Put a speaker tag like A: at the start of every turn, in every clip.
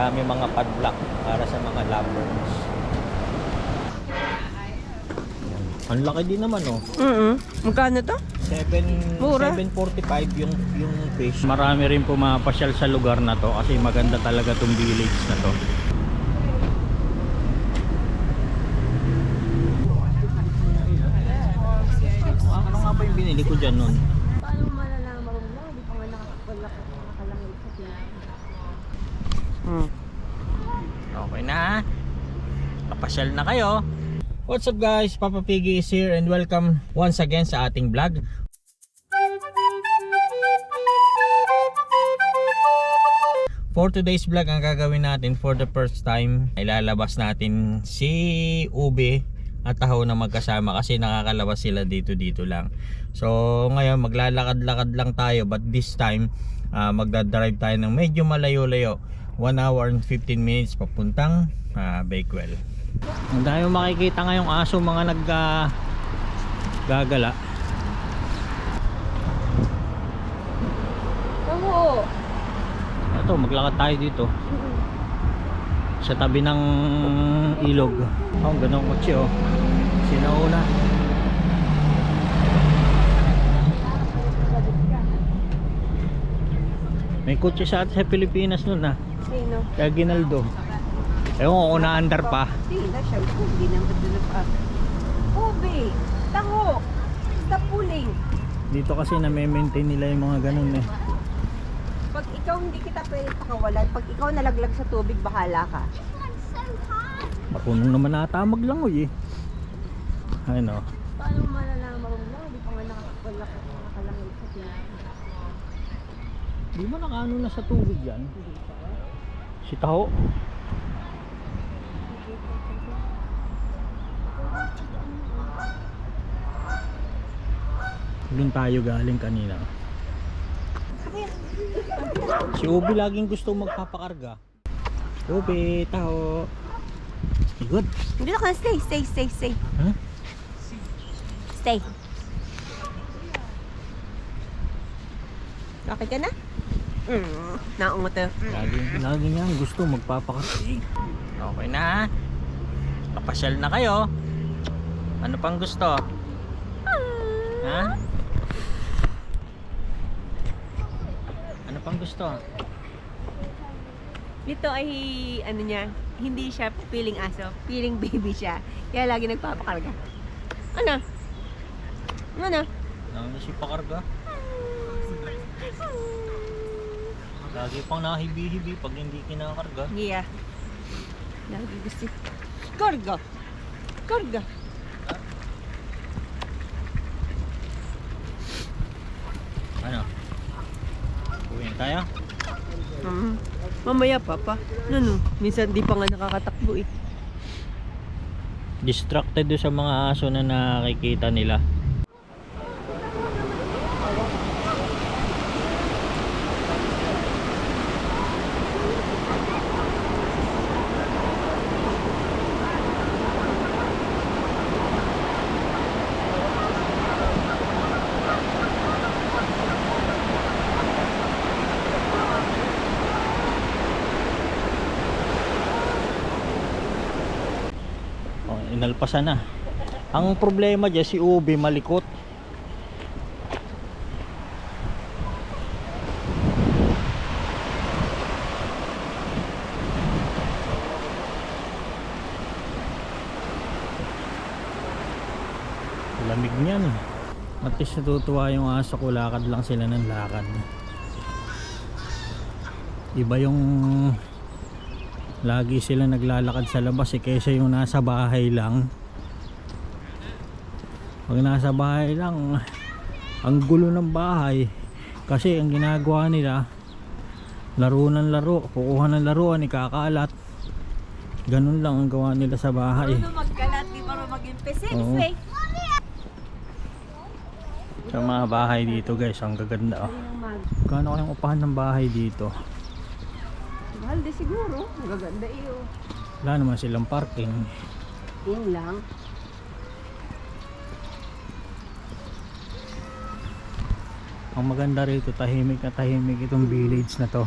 A: Dami mga padlock para sa mga lovers. Ang laki din naman oh.
B: Mm Magkano to?
A: 7
B: Mura.
A: 745 yung yung fish. Marami rin pumapasyal sa lugar na to kasi maganda talaga tong village na to. Ano nga ba yung binili ko dyan nun?
B: Paano malalaman mo lang? Hindi pa nga nakakalangit sa tiyan. Hmm.
A: Okay na. Papasyal na kayo. What's up guys? Papa Piggy is here and welcome once again sa ating vlog. For today's vlog, ang gagawin natin for the first time, ilalabas natin si Ube at Taho na magkasama kasi nakakalabas sila dito dito lang. So ngayon maglalakad-lakad lang tayo but this time ah, magdadrive tayo ng medyo malayo-layo. 1 hour and 15 minutes papuntang uh, Bakewell. Ang dami makikita ngayong aso mga nag ah, gagala.
B: Oo.
A: Ito, maglakad tayo dito. Sa tabi ng ilog. Oh, ganun kotse oh. Sinauna. May kotse sa atin sa Pilipinas nun ah. Kaya Ginaldo. Ewan ko kung naandar pa.
B: Hindi siya. Hindi na madulog pa. Ube! Tango! Stop pulling!
A: Dito kasi na-maintain nila yung mga ganun eh.
B: Pag ikaw hindi kita pwede pakawalan, pag ikaw nalaglag sa tubig, bahala ka.
A: Mapunong naman natamag lang oy eh. Ano?
B: Paano malalaman mo lang? Hindi pa nga nakakalangit sa tiyan.
A: Di ba nakaano na sa tubig yan? Si Taho. Doon tayo galing kanina. Si Ubi laging gusto magpapakarga. Ubi, Taho. Good.
B: Hindi na ka, stay, stay, stay, stay.
A: Huh?
B: Stay. Okay ka na? Naungot eh.
A: Lagi, lagi niya gusto magpapakarga. Okay na. Papasyal na kayo. Ano pang gusto? Ha? Ano pang gusto?
B: Ito ay, ano niya, hindi siya feeling aso, feeling baby siya. Kaya lagi nagpapakarga. Ano? Ano?
A: Lagi si pakarga. Lagi pang nahibi-hibi pag hindi kinakarga.
B: Yeah. Lagi gusto. Karga! Karga!
A: Ano? Uwi na tayo?
B: Mm. Mamaya pa pa. Ano? Minsan di pa nga nakakatakbo eh.
A: Distracted doon sa mga aso na nakikita nila. Inalpasan na. Ang problema dyan, si Ubi malikot. Lamig niyan. At natutuwa yung aso ko, lakad lang sila ng lakad. Iba yung lagi sila naglalakad sa labas eh kaysa yung nasa bahay lang. Pag nasa bahay lang ang gulo ng bahay. Kasi ang ginagawa nila laro ng laro kukuha ng laruan ikakalat ganun lang ang gawa nila sa bahay.
B: Magkalat, di ba maging
A: Oo. sa mga bahay dito guys ang gaganda oh. kano kayong upahan ng bahay dito
B: Mahal di siguro. Magaganda iyo.
A: wala naman silang parking
B: Yun lang.
A: ang maganda rito tahimik na tahimik itong village na to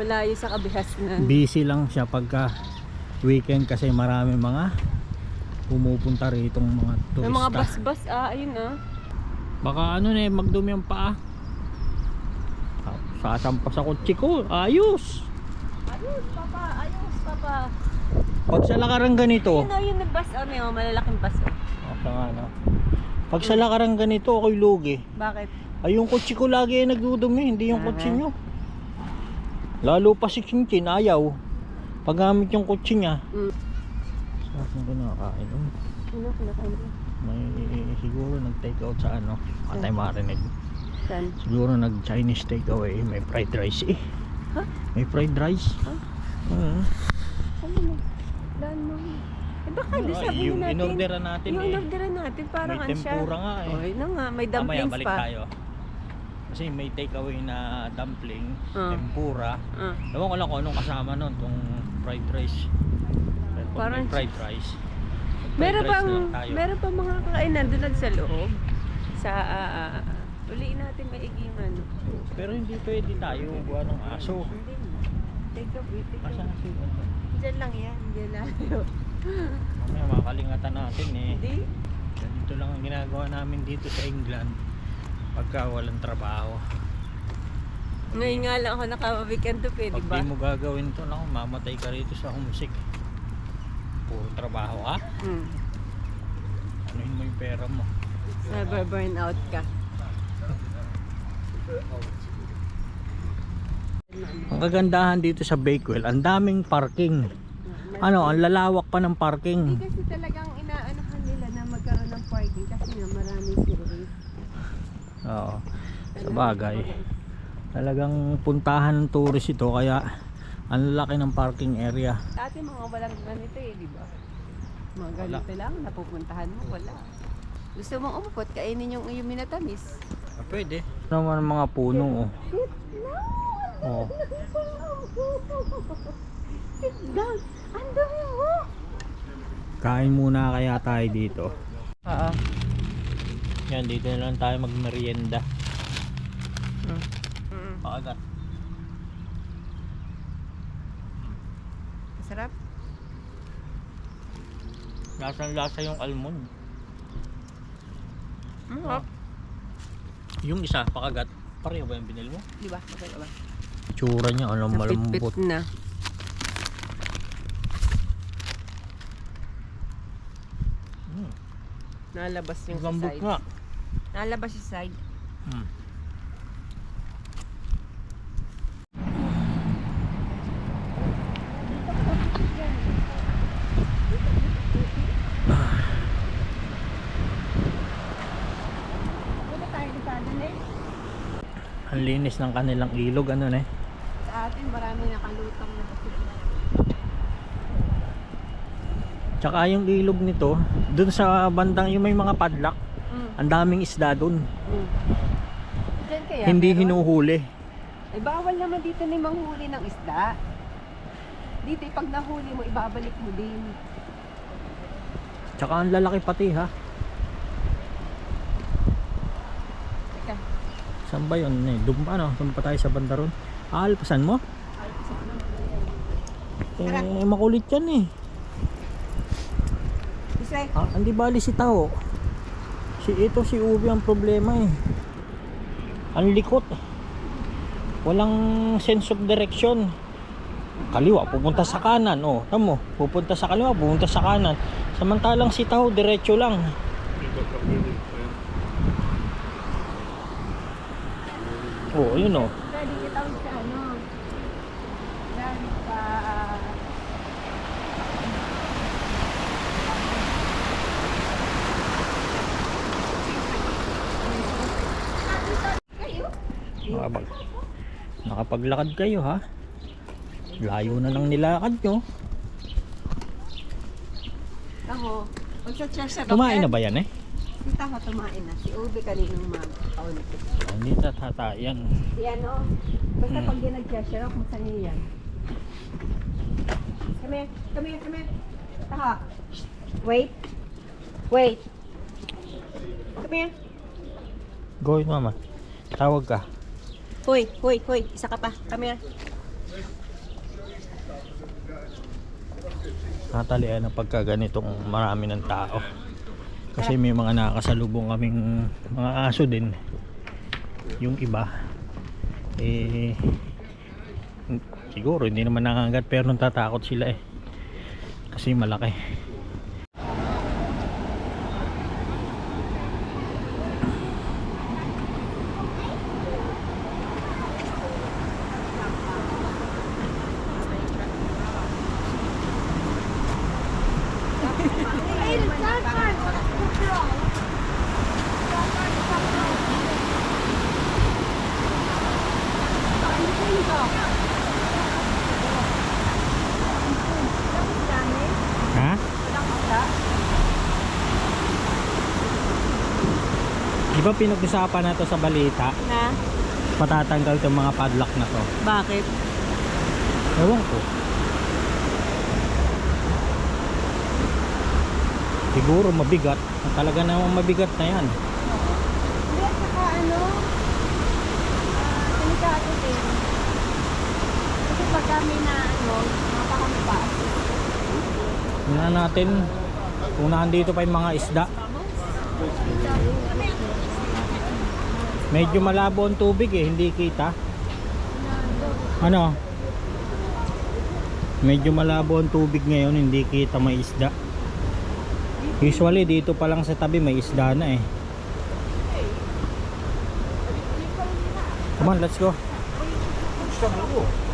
B: Malayo sa kabihasnan.
A: busy lang siya pagka weekend kasi marami mga pumupunta rito mga turista.
B: May mga bus-bus, ah, ayun ah.
A: Baka ano na eh, magdumi ang paa. Sasampa sa kotse ko, ayos.
B: Ayos, papa, ayos, papa.
A: Pag sa lakarang ganito,
B: Ayun oh, yun na bus, oh, may oh, malalaking bus, oh.
A: Asa nga no. Pag sa lakarang ganito, ako'y lugi.
B: Bakit?
A: Ay, yung kotse ko lagi ay nagdudumi, hindi yung kotse
B: Ah.
A: nyo. Lalo pa si Chinchin, ayaw. Paggamit yung kotse niya.
B: Mm.
A: Saan ko nakakain? Um,
B: Ano, kinakain mo?
A: may siguro nag-take out sa ano. Patay marinig.
B: Saan?
A: Siguro nag-Chinese takeaway. May fried rice eh.
B: Ha?
A: May fried rice.
B: Huh?
A: Oo.
B: Ano mo? Daan mo. Eh baka di
A: Ay,
B: sabi
A: yung
B: natin.
A: inorderan natin
B: yung
A: eh.
B: inorderan natin, parang
A: may tempura nga eh.
B: Oh, yun na nga, may dumplings
A: balik
B: pa.
A: tayo. Kasi may takeaway na dumpling,
B: Ah.
A: tempura.
B: Ah.
A: Ewan ko lang kung anong kasama nun, tong fried rice. Pero
B: Parang-
A: may fried rice.
B: Meron pang, meron pang mga kainan doon sa loob. Sa, ah, ah, uliin natin maigi yung ano.
A: Pero hindi pwede tayo buwan ng aso.
B: Hindi. Take a break, take a
A: Asa na
B: break.
A: si?
B: Diyan lang yan, diyan lang.
A: Mamaya makakalingatan natin eh.
B: Hindi.
A: Ganito lang ang ginagawa namin dito sa England. Pagka walang trabaho.
B: Ngayon nga lang ako naka-weekend to, pwede
A: Pag
B: ba?
A: di mo gagawin to, naku, mamatay ka rito sa homesick. Puro trabaho ka.
B: Hmm.
A: Anuhin mo yung pera mo.
B: Cyber burnout ka.
A: Ang kagandahan dito sa Bakewell, ang daming parking. Ano, ang lalawak pa ng
B: Hindi
A: parking.
B: kasi talagang inaanohan nila na magkaroon ng parking kasi nga maraming tourist.
A: Oo. Sa bagay. Talagang puntahan ng tourist ito kaya ang laki ng parking area.
B: Dati mga walang ganito eh, di ba? Mga ganito lang, napupuntahan mo, wala. Gusto mong umupot, kainin yung iyong minatamis.
A: Ah, pwede. Ano naman mga puno oh. Oh.
B: Sit down! Ang dami mo!
A: Kain muna kaya tayo dito.
B: Oo.
A: Yan, dito na lang tayo magmerienda.
B: Mm.
A: Pakagat.
B: Masarap?
A: Lasang lasa yung almond.
B: Masarap.
A: Yung isa, pakagat. Pareho ba yung binili mo?
B: Di ba? Okay ba?
A: Tsura niya, alam malambot.
B: Napit-pit na.
A: Hmm.
B: Nalabas yung sa side.
A: nga.
B: Nalabas yung side.
A: Hmm.
B: Punta tayo sa atin eh.
A: Ang linis ng kanilang ilog, ano ne?
B: Sa atin marami nakalutang na.
A: Tsaka yung ilog nito, dun sa bandang yung may mga padlock,
B: Mm.
A: ang daming isda dun.
B: Mm. Diyan kaya
A: Hindi
B: meron?
A: hinuhuli.
B: Eh bawal naman dito na manghuli ng isda. Dito eh, pag nahuli mo, ibabalik mo din.
A: Tsaka ang lalaki pati ha. Saan ba yun? Eh, doon pa no? Doon pa tayo sa banda ron. Aalpasan mo? Eh, makulit yan eh.
B: isa
A: Ah, hindi bali si Tao. Si ito si Ubi ang problema eh. Ang likot. Walang sense of direction. Kaliwa, pupunta sa kanan. Oh, tamo, pupunta sa kaliwa, pupunta sa kanan. Samantalang si Tao, diretso lang. Oh, yun oh.
B: Pwede itawag sa ano. Yan. Kayo?
A: Nakapag, nakapaglakad kayo ha. Layo na ng nilakad nyo.
B: Ako, pag sa church sa
A: Kumain na ba yan eh?
B: Kita ko tumain na. Si Ube kaninang mag-kaunti.
A: Hindi tatatayan.
B: Yan o. Basta
A: Hmm.
B: pag di nag-gesture ako, kumusta niyo yan? Come here, come here, come here. Taha. Wait. Wait. Come here.
A: Go mama. Tawag ka.
B: Hoy, hoy, hoy. Isa ka pa. Come here.
A: Natalian na pagka ganitong marami ng tao. Kasi may mga nakasalubong kaming mga aso din. Yung iba eh siguro hindi naman nangangagat pero natatakot sila eh. Kasi malaki. Ha? Di ba pinag-usapan na to sa balita?
B: Na?
A: Patatanggal itong mga padlock na to.
B: Bakit?
A: Ewan ko. Siguro mabigat. Talaga namang mabigat na yan.
B: Hindi, at saka ano, ah, delikado din. Kasi pag kami na ano, makakampa.
A: Tingnan natin kung nandito pa yung mga isda. Medyo malabo ang tubig eh, hindi kita. Ano? Medyo malabo ang tubig ngayon, hindi kita may isda. Usually dito pa lang sa tabi may isda na eh. Come on, let's go. Sina,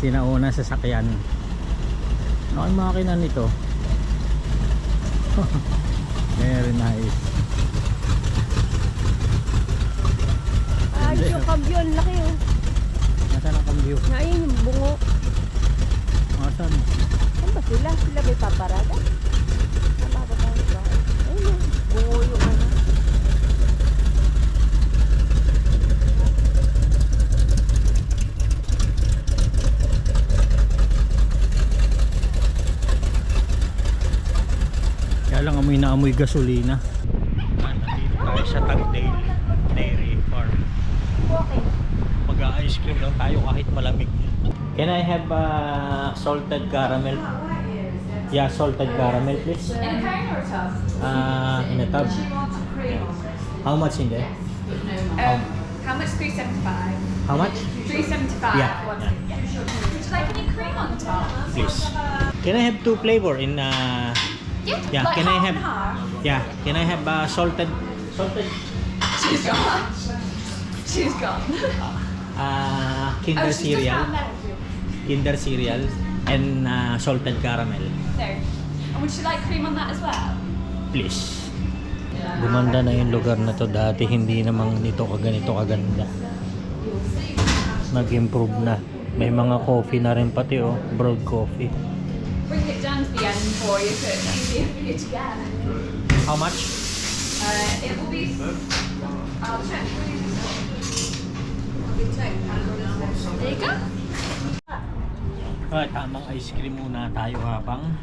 A: sinauna sa sakyan. Ano ang makina nito? Very nice.
B: Ay, yung kabyo, ang laki oh.
A: Nasaan ang cambio?
B: Ayun yung bungo.
A: Nasaan?
B: Saan ba sila? Sila may paparada? Nababa tayo? Ayun yung bungo yung ano.
A: Kaya lang amoy na amoy gasolina. Nandito tayo sa Tagdale Dairy Farm.
B: Okay.
A: Mag-ice cream lang tayo kahit malamig. Can I have uh, salted caramel? Yeah, salted caramel please. Uh, in a tub. How much in there?
C: Um, how much? Three seventy-five.
A: How much?
C: Three seventy-five.
A: Yeah.
C: Would you like any cream on top?
A: Please. Can I have two flavor in uh,
C: Yeah.
A: Yeah,
C: Like
A: can I have- yeah, can I have uh, salted salted
C: She's gone. She's gone.
A: uh,
C: oh,
A: Kinder
C: just
A: cereal. Kinder cereal and uh, salted caramel.
C: There. And would you like cream on that as well?
A: Please. Gumanda na yung lugar na to dati hindi namang nito kaganito kaganda. Nag-improve na. May mga coffee na rin pati oh, brewed coffee.
C: Bring it for you it's easier for you to get.
A: How much?
C: Uh, it will be. I'll check for you. There you go.
A: Ah, tamang ice cream muna tayo habang